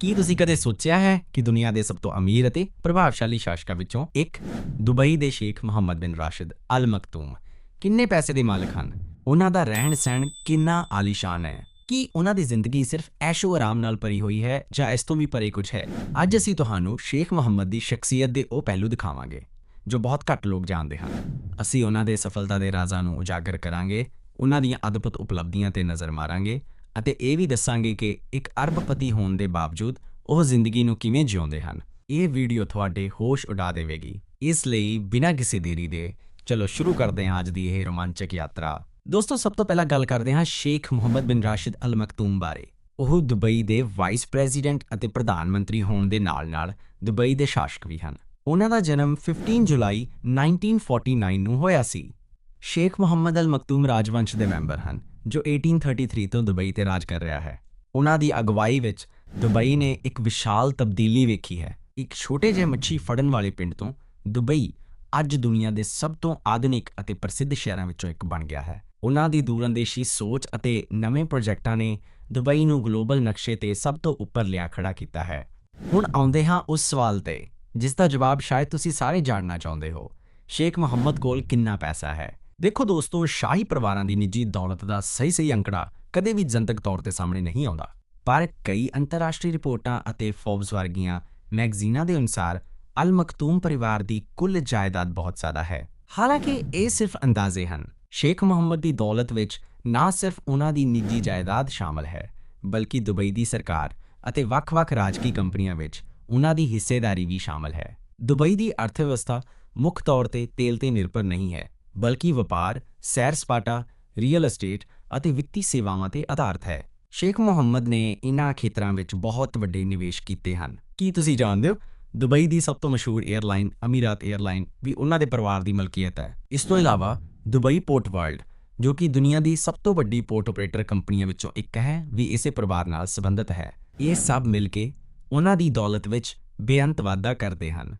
ਕੀ ਤੁਸੀਂ ਕਦੇ ਸੋਚਿਆ ਹੈ ਕਿ ਦੁਨੀਆ ਦੇ ਸਭ ਤੋਂ ਅਮੀਰ ਅਤੇ ਪ੍ਰਭਾਵਸ਼ਾਲੀ ਸ਼ਾਸਕਾਂ ਵਿੱਚੋਂ ਇੱਕ ਦੁਬਈ ਦੇ ਸ਼ੇਖ ਮੁਹੰਮਦ ਬਿਨ ਰਾਸ਼ਿਦ ਅਲ ਮਕਤੂਮ? ਕਿੰਨੇ ਪੈਸੇ ਦੇ ਮਾਲਕ ਹਨ? ਉਹਨਾਂ ਦਾ ਰਹਿਣ ਸਹਿਣ ਕਿੰਨਾ ਆਲੀਸ਼ਾਨ ਹੈ? ਕੀ ਉਹਨਾਂ ਦੀ ਜ਼ਿੰਦਗੀ ਸਿਰਫ ਐਸ਼ੋ ਆਰਾਮ ਨਾਲ ਭਰੀ ਹੋਈ ਹੈ ਜਾਂ ਇਸ ਤੋਂ ਵੀ ਪਰੇ ਕੁਝ ਹੈ? ਅੱਜ ਅਸੀਂ ਤੁਹਾਨੂੰ ਸ਼ੇਖ ਮੁਹੰਮਦ ਦੀ ਸ਼ਖਸੀਅਤ ਦੇ ਉਹ ਪਹਿਲੂ ਦਿਖਾਵਾਂਗੇ, ਜੋ ਬਹੁਤ ਘੱਟ ਲੋਕ ਜਾਣਦੇ ਹਨ। ਅਸੀਂ ਉਹਨਾਂ ਦੇ ਸਫਲਤਾ ਦੇ ਰਾਜ਼ਾਂ ਨੂੰ ਉਜਾਗਰ ਕਰਾਂਗੇ, ਉਹਨਾਂ ਦੀਆਂ ਅਦਭੁਤ ਉਪਲਬਧੀਆਂ ਤੇ ਨਜ਼ਰ ਮਾਰਾਂਗੇ ਅਤੇ ਇਹ ਵੀ ਦੱਸਾਂਗੇ ਕਿ ਇੱਕ ਅਰਬਪਤੀ ਹੋਣ ਦੇ ਬਾਵਜੂਦ ਉਹ ਜ਼ਿੰਦਗੀ ਨੂੰ ਕਿਵੇਂ ਜਿਉਂਦੇ ਹਨ। ਇਹ ਵੀਡੀਓ ਤੁਹਾਡੇ ਹੋਸ਼ ਉਡਾ ਦੇਵੇਗੀ। ਇਸ ਲਈ ਬਿਨਾਂ ਕਿਸੇ ਦੇਰੀ ਦੇ ਚਲੋ ਸ਼ੁਰੂ ਕਰਦੇ ਹਾਂ ਅੱਜ ਦੀ ਇਹ ਰੋਮਾਂਚਕ ਯਾਤਰਾ। ਦੋਸਤੋ, ਸਭ ਤੋਂ ਪਹਿਲਾਂ ਗੱਲ ਕਰਦੇ ਹਾਂ ਸ਼ੇਖ ਮੁਹੰਮਦ ਬਿਨ ਰਾਸ਼ਿਦ ਅਲ ਮਕਤੂਮ ਬਾਰੇ। ਉਹ ਦੁਬਈ ਦੇ ਵਾਈਸ ਪ੍ਰੈਜ਼ੀਡੈਂਟ ਅਤੇ ਪ੍ਰਧਾਨ ਮੰਤਰੀ ਹੋਣ ਦੇ ਨਾਲ-ਨਾਲ ਦੁਬਈ ਦੇ ਸ਼ਾਸਕ ਵੀ ਹਨ। ਉਹਨਾਂ ਦਾ ਜਨਮ 15 ਜੁਲਾਈ 1949 ਨੂੰ ਹੋਇਆ ਸੀ। ਸ਼ੇਖ ਮੁਹੰਮਦ ਅਲ ਮਕਤੂਮ ਰਾਜਵੰਸ਼ ਦੇ ਮੈਂਬਰ ਹਨ, ਜੋ 1833 ਤੋਂ ਦੁਬਈ ਤੇ ਰਾਜ ਕਰ ਰਿਹਾ ਹੈ। ਉਹਨਾਂ ਦੀ ਅਗਵਾਈ ਵਿੱਚ ਦੁਬਈ ਨੇ ਇੱਕ ਵਿਸ਼ਾਲ ਤਬਦੀਲੀ ਵੇਖੀ ਹੈ। ਇੱਕ ਛੋਟੇ ਜਿਹੇ ਮੱਛੀ ਫੜਨ ਵਾਲੇ ਪਿੰਡ ਤੋਂ ਦੁਬਈ ਅੱਜ ਦੁਨੀਆ ਦੇ ਸਭ ਤੋਂ ਆਧੁਨਿਕ ਅਤੇ ਪ੍ਰਸਿੱਧ ਸ਼ਹਿਰਾਂ ਵਿੱਚੋਂ ਇੱਕ ਬਣ ਗਿਆ ਹੈ। ਉਹਨਾਂ ਦੀ ਦੂਰਅੰਦੇਸ਼ੀ ਸੋਚ ਅਤੇ ਨਵੇਂ ਪ੍ਰੋਜੈਕਟਾਂ ਨੇ ਦੁਬਈ ਨੂੰ ਗਲੋਬਲ ਨਕਸ਼ੇ ਤੇ ਸਭ ਤੋਂ ਉੱਪਰ ਲਿਆ ਖੜਾ ਕੀਤਾ ਹੈ। ਹੁਣ ਆਉਂਦੇ ਹਾਂ ਉਸ ਸਵਾਲ ਤੇ, ਜਿਸ ਦਾ ਜਵਾਬ ਸ਼ਾਇਦ ਤੁਸੀਂ ਸਾਰੇ ਜਾਣਨਾ ਚਾਹੁੰਦੇ ਹੋ। ਸ਼ੇਖ ਮੁਹੰਮਦ ਕੋਲ ਕਿੰਨਾ ਪੈਸਾ ਹੈ? ਦੇਖੋ ਦੋਸਤੋ, ਸ਼ਾਹੀ ਪਰਿਵਾਰਾਂ ਦੀ ਨਿੱਜੀ ਦੌਲਤ ਦਾ ਸਹੀ ਸਹੀ ਅੰਕੜਾ ਕਦੇ ਵੀ ਜਨਤਕ ਤੌਰ ਤੇ ਸਾਹਮਣੇ ਨਹੀਂ ਆਉਂਦਾ। ਪਰ ਕਈ ਅੰਤਰਰਾਸ਼ਟਰੀ ਰਿਪੋਰਟਾਂ ਅਤੇ ਫੋਰਬਸ ਵਰਗੀਆਂ ਮੈਗਜ਼ੀਨਾਂ ਦੇ ਅਨੁਸਾਰ ਅਲ ਮਕਤੂਮ ਪਰਿਵਾਰ ਦੀ ਕੁੱਲ ਜਾਇਦਾਦ ਬਹੁਤ ਜ਼ਿਆਦਾ ਹੈ। ਹਾਲਾਂਕਿ ਇਹ ਸਿਰਫ ਅੰਦਾਜ਼ੇ ਹਨ। ਸ਼ੇਖ ਮੁਹੰਮਦ ਦੀ ਦੌਲਤ ਵਿੱਚ ਨਾ ਸਿਰਫ ਉਹਨਾਂ ਦੀ ਨਿੱਜੀ ਜਾਇਦਾਦ ਸ਼ਾਮਲ ਹੈ, ਬਲਕਿ ਦੁਬਈ ਦੀ ਸਰਕਾਰ ਅਤੇ ਵੱਖ-ਵੱਖ ਰਾਜਕੀ ਕੰਪਨੀਆਂ ਵਿੱਚ ਉਹਨਾਂ ਦੀ ਹਿੱਸੇਦਾਰੀ ਵੀ ਸ਼ਾਮਲ ਹੈ। ਦੁਬਈ ਦੀ ਅਰਥਵਿਵਸਥਾ ਮੁੱਖ ਤੌਰ ਤੇ ਤੇਲ ਤੇ ਨਿਰਭਰ ਨਹੀਂ ਹੈ। ਬਲਕਿ ਵਪਾਰ, ਸੈਰ ਸਪਾਟਾ, ਰੀਅਲ ਅਸਟੇਟ ਅਤੇ ਵਿੱਤੀ ਸੇਵਾਵਾਂ ਤੇ ਆਧਾਰਿਤ ਹੈ। ਸ਼ੇਖ ਮੁਹੰਮਦ ਨੇ ਇਨ੍ਹਾਂ ਖੇਤਰਾਂ ਵਿੱਚ ਬਹੁਤ ਵੱਡੇ ਨਿਵੇਸ਼ ਕੀਤੇ ਹਨ। ਕੀ ਤੁਸੀਂ ਜਾਣਦੇ ਹੋ? ਦੁਬਈ ਦੀ ਸਭ ਤੋਂ ਮਸ਼ਹੂਰ 에ਅਰਲਾਈਨ ਅਮੀਰਾਤ 에ਅਰਲਾਈਨ ਵੀ ਉਹਨਾਂ ਦੇ ਪਰਿਵਾਰ ਦੀ ਮਲਕੀਅਤ ਹੈ। ਇਸ ਤੋਂ ਇਲਾਵਾ ਦੁਬਈ ਪੋਰਟ ਵਰਲਡ ਜੋ ਕਿ ਦੁਨੀਆ ਦੀ ਸਭ ਤੋਂ ਵੱਡੀ ਪੋਰਟ ਆਪਰੇਟਰ ਕੰਪਨੀਆਂ ਵਿੱਚੋਂ ਇੱਕ ਹੈ ਵੀ ਇਸੇ ਪਰਿਵਾਰ ਨਾਲ ਸੰਬੰਧਿਤ ਹੈ। ਇਹ ਸਭ ਮਿਲ ਕੇ ਉਹਨਾਂ ਦੀ ਦੌਲਤ ਵਿੱਚ ਬੇਅੰਤ ਵਾਧਾ ਕਰਦੇ ਹਨ।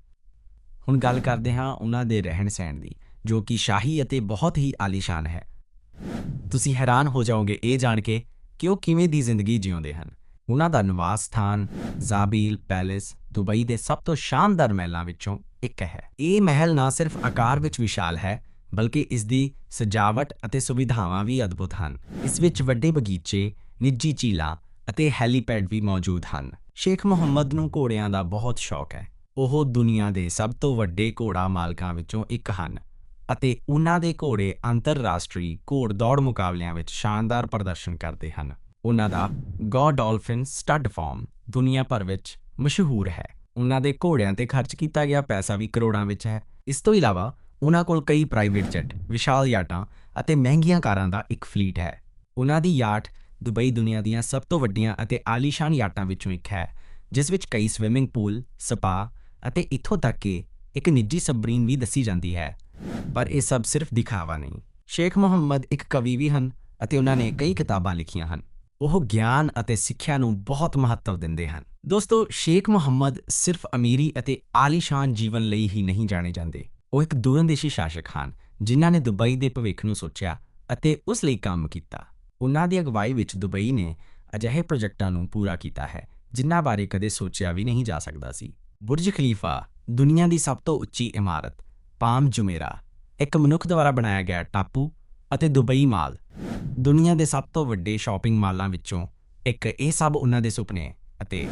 ਹੁਣ ਗੱਲ ਕਰਦੇ ਹਾਂ ਉਹਨਾਂ ਦੇ ਰਹਿਣ ਸਹਿਣ ਦੀ। ਜੋ ਕਿ ਸ਼ਾਹੀ ਅਤੇ ਬਹੁਤ ਹੀ ਆਲੀਸ਼ਾਨ ਹੈ। ਤੁਸੀਂ ਹੈਰਾਨ ਹੋ ਜਾਓਗੇ ਇਹ ਜਾਣ ਕੇ ਕਿ ਉਹ ਕਿਵੇਂ ਦੀ ਜ਼ਿੰਦਗੀ ਜਿਉਂਦੇ ਹਨ। ਉਹਨਾਂ ਦਾ ਨਿਵਾਸ ਸਥਾਨ ਜ਼ਾਬੀਲ ਪੈਲੇਸ ਦੁਬਈ ਦੇ ਸਭ ਤੋਂ ਸ਼ਾਨਦਾਰ ਮਹਿਲਾਂ ਵਿੱਚੋਂ ਇੱਕ ਹੈ। ਇਹ ਮਹਿਲ ਨਾ ਸਿਰਫ ਆਕਾਰ ਵਿੱਚ ਵਿਸ਼ਾਲ ਹੈ, ਬਲਕਿ ਇਸ ਦੀ ਸਜਾਵਟ ਅਤੇ ਸੁਵਿਧਾਵਾਂ ਵੀ ਅਦਭੁਤ ਹਨ। ਇਸ ਵਿੱਚ ਵੱਡੇ ਬਗੀਚੇ, ਨਿੱਜੀ ਝੀਲਾਂ ਅਤੇ ਹੈਲੀਪੈਡ ਵੀ ਮੌਜੂਦ ਹਨ। ਸ਼ੇਖ ਮੁਹੰਮਦ ਨੂੰ ਘੋੜਿਆਂ ਦਾ ਬਹੁਤ ਸ਼ੌਕ ਹੈ। ਉਹ ਦੁਨੀਆ ਦੇ ਸਭ ਤੋਂ ਵੱਡੇ ਘੋੜਾ ਮਾਲਕਾਂ ਵਿੱਚੋਂ ਇੱਕ ਹਨ। ਅਤੇ ਉਹਨਾਂ ਦੇ ਘੋੜੇ ਅੰਤਰਰਾਸ਼ਟਰੀ ਘੋੜ ਦੌੜ ਮੁਕਾਬਲਿਆਂ ਵਿੱਚ ਸ਼ਾਨਦਾਰ ਪ੍ਰਦਰਸ਼ਨ ਕਰਦੇ ਹਨ। ਉਹਨਾਂ ਦਾ ਗੋ ਡਾਲਫਿਨ ਸਟੱਡ ਫਾਰਮ ਦੁਨੀਆ ਭਰ ਵਿੱਚ ਮਸ਼ਹੂਰ ਹੈ। ਉਹਨਾਂ ਦੇ ਘੋੜਿਆਂ ਤੇ ਖਰਚ ਕੀਤਾ ਗਿਆ ਪੈਸਾ ਵੀ ਕਰੋੜਾਂ ਵਿੱਚ ਹੈ। ਇਸ ਤੋਂ ਇਲਾਵਾ ਉਹਨਾਂ ਕੋਲ ਕਈ ਪ੍ਰਾਈਵੇਟ ਜੈਟ, ਵਿਸ਼ਾਲ ਯਾਟਾਂ ਅਤੇ ਮਹਿੰਗੀਆਂ ਕਾਰਾਂ ਦਾ ਇੱਕ ਫਲੀਟ ਹੈ। ਉਹਨਾਂ ਦੀ ਯਾਟ ਦੁਬਈ ਦੁਨੀਆ ਦੀਆਂ ਸਭ ਤੋਂ ਵੱਡੀਆਂ ਅਤੇ ਆਲੀਸ਼ਾਨ ਯਾਟਾਂ ਵਿੱਚੋਂ ਇੱਕ ਹੈ, ਜਿਸ ਵਿੱਚ ਕਈ ਸਵਿਮਿੰਗ ਪੂਲ, ਸਪਾ ਅਤੇ ਇੱਥੋਂ ਤੱਕ ਕਿ ਇੱਕ ਨਿੱਜੀ ਸਬਰੀਨ ਵੀ ਦੱਸੀ ਜਾਂਦੀ ਹੈ। ਪਰ ਇਹ ਸਭ ਸਿਰਫ ਦਿਖਾਵਾ ਨਹੀਂ। ਸ਼ੇਖ ਮੁਹੰਮਦ ਇੱਕ ਕਵੀ ਵੀ ਹਨ ਅਤੇ ਉਹਨਾਂ ਨੇ ਕਈ ਕਿਤਾਬਾਂ ਲਿਖੀਆਂ ਹਨ। ਉਹ ਗਿਆਨ ਅਤੇ ਸਿੱਖਿਆ ਨੂੰ ਬਹੁਤ ਮਹੱਤਵ ਦਿੰਦੇ ਹਨ। ਦੋਸਤੋ, ਸ਼ੇਖ ਮੁਹੰਮਦ ਸਿਰਫ ਅਮੀਰੀ ਅਤੇ ਆਲੀਸ਼ਾਨ ਜੀਵਨ ਲਈ ਹੀ ਨਹੀਂ ਜਾਣੇ ਜਾਂਦੇ। ਉਹ ਇੱਕ ਦੂਰੰਦੇਸ਼ੀ ਸ਼ਾਸਕ ਹਨ, ਜਿਨ੍ਹਾਂ ਨੇ ਦੁਬਈ ਦੇ ਭਵਿੱਖ ਨੂੰ ਸੋਚਿਆ ਅਤੇ ਉਸ ਲਈ ਕੰਮ ਕੀਤਾ। ਉਹਨਾਂ ਦੀ ਅਗਵਾਈ ਵਿੱਚ ਦੁਬਈ ਨੇ ਅਜਿਹੇ ਪ੍ਰੋਜੈਕਟਾਂ ਨੂੰ ਪੂਰਾ ਕੀਤਾ ਹੈ, ਜਿਨ੍ਹਾਂ ਬਾਰੇ ਕਦੇ ਸੋਚਿਆ ਵੀ ਨਹੀਂ ਜਾ ਸਕਦਾ ਸੀ। ਬੁਰਜ ਖਲੀਫਾ ਦੁਨੀਆ ਦੀ ਸਭ ਤੋਂ ਉੱਚੀ ਇਮਾਰਤ ਪਾਮ ਜੁਮੇਰਾ, ਇੱਕ ਮਨੁੱਖ ਦੁਆਰਾ ਬਣਾਇਆ ਗਿਆ ਟਾਪੂ ਅਤੇ ਦੁਬਈ ਮਾਲ। ਦੁਨੀਆ ਦੇ ਸਭ ਤੋਂ ਵੱਡੇ ਸ਼ਾਪਿੰਗ ਮਾਲਾਂ ਵਿੱਚੋਂ ਇੱਕ ਇਹ ਸਭ ਉਹਨਾਂ ਦੇ ਸੁਪਨੇ ਅਤੇ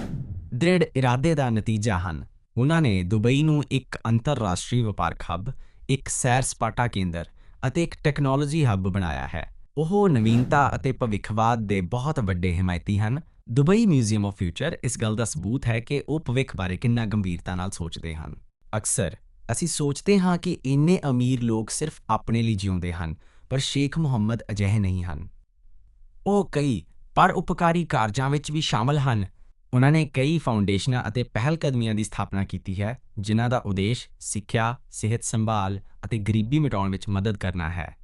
ਦ੍ਰਿੜ ਇਰਾਦੇ ਦਾ ਨਤੀਜਾ ਹਨ। ਉਹਨਾਂ ਨੇ ਦੁਬਈ ਨੂੰ ਇੱਕ ਅੰਤਰਰਾਸ਼ਟਰੀ ਵਪਾਰਕ ਹੱਬ, ਇੱਕ ਸੈਰ ਸਪਾਟਾ ਕੇਂਦਰ ਅਤੇ ਇੱਕ ਟੈਕਨੋਲੋਜੀ ਹੱਬ ਬਣਾਇਆ ਹੈ। ਉਹ ਨਵੀਨਤਾ ਅਤੇ ਭਵਿੱਖਵਾਦ ਦੇ ਬਹੁਤ ਵੱਡੇ ਹਮਾਇਤੀ ਹਨ। ਦੁਬਈ ਮਿਊਜ਼ੀਅਮ ਆਫ ਫਿਊਚਰ ਇਸ ਗੱਲ ਦਾ ਸਬੂਤ ਹੈ ਕਿ ਉਹ ਭਵਿੱਖ ਬਾਰੇ ਕਿੰਨਾ ਗੰਭੀਰਤਾ ਨਾਲ ਸੋਚਦੇ ਹਨ। ਅਕਸਰ ਅਸੀਂ ਸੋਚਦੇ ਹਾਂ ਕਿ ਇੰਨੇ ਅਮੀਰ ਲੋਕ ਸਿਰਫ ਆਪਣੇ ਲਈ ਜਿਉਂਦੇ ਹਨ, ਪਰ ਸ਼ੇਖ ਮੁਹੰਮਦ ਅਜਿਹੇ ਨਹੀਂ ਹਨ। ਉਹ ਕਈ ਪਰ ਉਪਕਾਰੀ ਕਾਰਜਾਂ ਵਿੱਚ ਵੀ ਸ਼ਾਮਲ ਹਨ। ਉਹਨਾਂ ਨੇ ਕਈ ਫਾਊਂਡੇਸ਼ਨਾਂ ਅਤੇ ਪਹਿਲਕਦਮੀਆਂ ਦੀ ਸਥਾਪਨਾ ਕੀਤੀ ਹੈ, ਜਿਨ੍ਹਾਂ ਦਾ ਉਦੇਸ਼ ਸਿੱਖਿਆ, ਸਿਹਤ ਸੰਭਾਲ ਅਤੇ ਗਰੀਬੀ ਮਿਟਾਉਣ ਵਿੱਚ ਮਦਦ ਕਰਨਾ ਹੈ।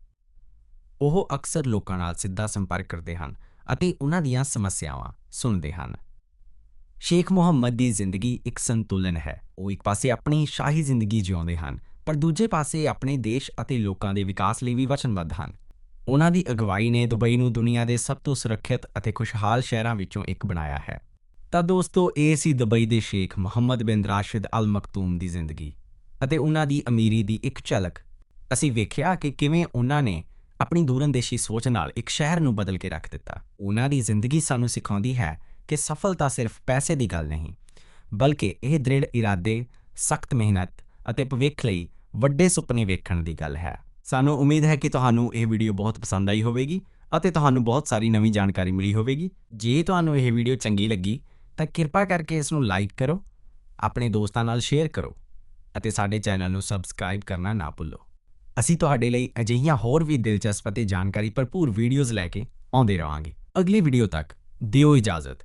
ਉਹ ਅਕਸਰ ਲੋਕਾਂ ਨਾਲ ਸਿੱਧਾ ਸੰਪਰਕ ਕਰਦੇ ਹਨ ਅਤੇ ਉਹਨਾਂ ਦੀਆਂ ਸਮੱਸਿਆਵਾਂ ਸੁਣਦੇ ਹਨ। ਸ਼ੇਖ ਮੁਹੰਮਦ ਦੀ ਜ਼ਿੰਦਗੀ ਇੱਕ ਸੰਤੁਲਨ ਹੈ। ਉਹ ਇੱਕ ਪਾਸੇ ਆਪਣੀ ਸ਼ਾਹੀ ਜ਼ਿੰਦਗੀ ਜਿਉਂਦੇ ਹਨ, ਪਰ ਦੂਜੇ ਪਾਸੇ ਆਪਣੇ ਦੇਸ਼ ਅਤੇ ਲੋਕਾਂ ਦੇ ਵਿਕਾਸ ਲਈ ਵੀ ਵਚਨਬੱਧ ਹਨ। ਉਹਨਾਂ ਦੀ ਅਗਵਾਈ ਨੇ ਦੁਬਈ ਨੂੰ ਦੁਨੀਆ ਦੇ ਸਭ ਤੋਂ ਸੁਰੱਖਿਅਤ ਅਤੇ ਖੁਸ਼ਹਾਲ ਸ਼ਹਿਰਾਂ ਵਿੱਚੋਂ ਇੱਕ ਬਣਾਇਆ ਹੈ। ਤਾਂ ਦੋਸਤੋ, ਇਹ ਸੀ ਦੁਬਈ ਦੇ ਸ਼ੇਖ ਮੁਹੰਮਦ ਬਿਨ ਰਾਸ਼ਿਦ ਅਲ ਮਕਤੂਮ ਦੀ ਜ਼ਿੰਦਗੀ ਅਤੇ ਉਹਨਾਂ ਦੀ ਅਮੀਰੀ ਦੀ ਇੱਕ ਝਲਕ। ਅਸੀਂ ਵੇਖਿਆ ਕਿ ਕਿਵੇਂ ਉਹਨਾਂ ਨੇ ਆਪਣੀ ਦੂਰੰਦੇਸ਼ੀ ਸੋਚ ਨਾਲ ਇੱਕ ਸ਼ਹਿਰ ਨੂੰ ਬਦਲ ਕੇ ਰੱਖ ਦਿੱਤਾ। ਉਹਨਾਂ ਦੀ ਜ਼ਿੰਦਗੀ ਸਾਨੂੰ ਸਿਖਾਉਂਦੀ ਹੈ ਕਿ ਸਫਲਤਾ ਸਿਰਫ ਪੈਸੇ ਦੀ ਗੱਲ ਨਹੀਂ, ਬਲਕਿ ਇਹ ਦ੍ਰਿੜ ਇਰਾਦੇ, ਸਖਤ ਮਿਹਨਤ ਅਤੇ ਭਵਿੱਖ ਲਈ ਵੱਡੇ ਸੁਪਨੇ ਵੇਖਣ ਦੀ ਗੱਲ ਹੈ। ਸਾਨੂੰ ਉਮੀਦ ਹੈ ਕਿ ਤੁਹਾਨੂੰ ਇਹ ਵੀਡੀਓ ਬਹੁਤ ਪਸੰਦ ਆਈ ਹੋਵੇਗੀ ਅਤੇ ਤੁਹਾਨੂੰ ਬਹੁਤ ਸਾਰੀ ਨਵੀਂ ਜਾਣਕਾਰੀ ਮਿਲੀ ਹੋਵੇਗੀ। ਜੇ ਤੁਹਾਨੂੰ ਇਹ ਵੀਡੀਓ ਚੰਗੀ ਲੱਗੀ, ਤਾਂ ਕਿਰਪਾ ਕਰਕੇ ਇਸ ਨੂੰ ਲਾਈਕ ਕਰੋ, ਆਪਣੇ ਦੋਸਤਾਂ ਨਾਲ ਸ਼ੇਅਰ ਕਰੋ ਅਤੇ ਸਾਡੇ ਚੈਨਲ ਨੂੰ ਸਬਸਕ੍ਰਾਈਬ ਕਰਨਾ ਨਾ ਭੁੱਲੋ। ਅਸੀਂ ਤੁਹਾਡੇ ਲਈ ਅਜਿਹੀਆਂ ਹੋਰ ਵੀ ਦਿਲਚਸਪ ਅਤੇ ਜਾਣਕਾਰੀ ਭਰਪੂਰ ਵੀਡੀਓਜ਼ ਲੈ ਕੇ ਆਉਂਦੇ ਰਹਾਂਗੇ। ਅਗਲੀ ਵੀਡੀਓ ਤੱਕ ਦਿਓ ਇਜਾਜ਼ਤ।